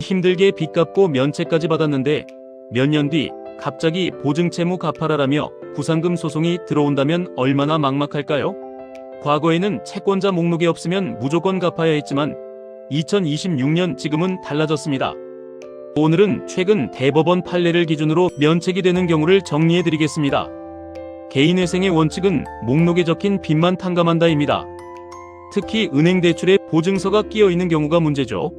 힘들게 빚 갚고 면책까지 받았는데 몇 년 뒤 갑자기 보증 채무 갚아라라며 구상금 소송이 들어온다면 얼마나 막막할까요? 과거에는 채권자 목록에 없으면 무조건 갚아야 했지만 2026년 지금은 달라졌습니다. 오늘은 최근 대법원 판례를 기준으로 면책이 되는 경우를 정리해 드리겠습니다. 개인회생의 원칙은 목록에 적힌 빚만 탕감한다입니다. 특히 은행 대출에 보증서가 끼어 있는 경우가 문제죠.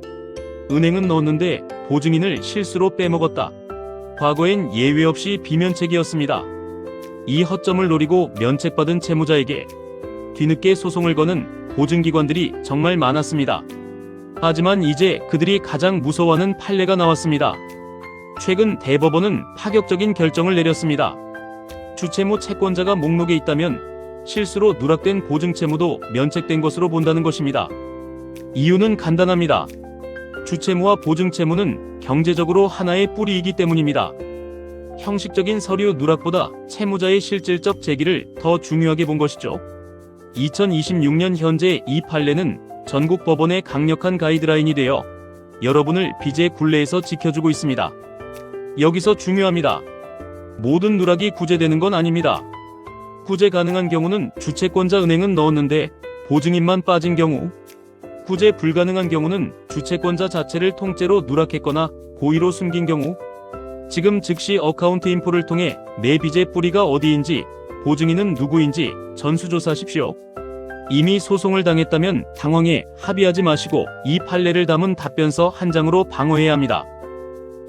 은행은 넣었는데 보증인을 실수로 빼먹었다. 과거엔 예외 없이 비면책이었습니다. 이 허점을 노리고 면책받은 채무자에게 뒤늦게 소송을 거는 보증기관들이 정말 많았습니다. 하지만 이제 그들이 가장 무서워하는 판례가 나왔습니다. 최근 대법원은 파격적인 결정을 내렸습니다. 주채무 채권자가 목록에 있다면 실수로 누락된 보증채무도 면책된 것으로 본다는 것입니다. 이유는 간단합니다. 주채무와 보증채무는 경제적으로 하나의 뿌리이기 때문입니다. 형식적인 서류 누락보다 채무자의 실질적 제기를 더 중요하게 본 것이죠. 2026년 현재 이 판례는 전국 법원의 강력한 가이드라인이 되어 여러분을 빚의 굴레에서 지켜주고 있습니다. 여기서 중요합니다. 모든 누락이 구제되는 건 아닙니다. 구제 가능한 경우는 주채권자 은행은 넣었는데 보증인만 빠진 경우, 구제 불가능한 경우는 주채권자 자체를 통째로 누락했거나 고의로 숨긴 경우, 지금 즉시 어카운트 인포를 통해 내 빚의 뿌리가 어디인지, 보증인은 누구인지 전수조사하십시오. 이미 소송을 당했다면 당황해 합의하지 마시고 이 판례를 담은 답변서 한 장으로 방어해야 합니다.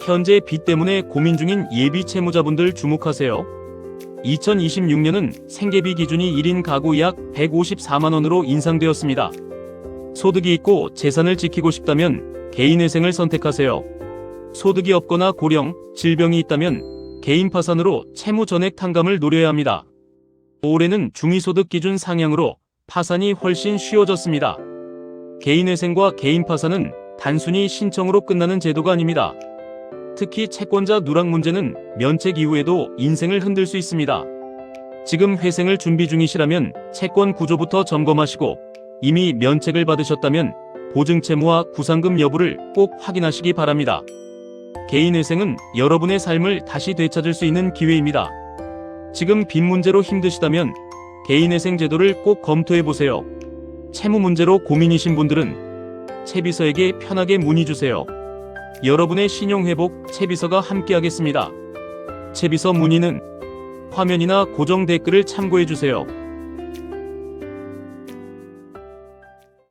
현재 빚 때문에 고민 중인 예비 채무자분들 주목하세요. 2026년은 생계비 기준이 1인 가구 약 154만원으로 인상되었습니다. 소득이 있고 재산을 지키고 싶다면 개인회생을 선택하세요. 소득이 없거나 고령, 질병이 있다면 개인 파산으로 채무 전액 탕감을 노려야 합니다. 올해는 중위소득 기준 상향으로 파산이 훨씬 쉬워졌습니다. 개인회생과 개인 파산은 단순히 신청으로 끝나는 제도가 아닙니다. 특히 채권자 누락 문제는 면책 이후에도 인생을 흔들 수 있습니다. 지금 회생을 준비 중이시라면 채권 구조부터 점검하시고 이미 면책을 받으셨다면 보증 채무와 구상금 여부를 꼭 확인하시기 바랍니다. 개인회생은 여러분의 삶을 다시 되찾을 수 있는 기회입니다. 지금 빚 문제로 힘드시다면 개인회생 제도를 꼭 검토해 보세요. 채무 문제로 고민이신 분들은 채비서에게 편하게 문의 주세요. 여러분의 신용회복 채비서가 함께하겠습니다. 채비서 문의는 화면이나 고정 댓글을 참고해 주세요.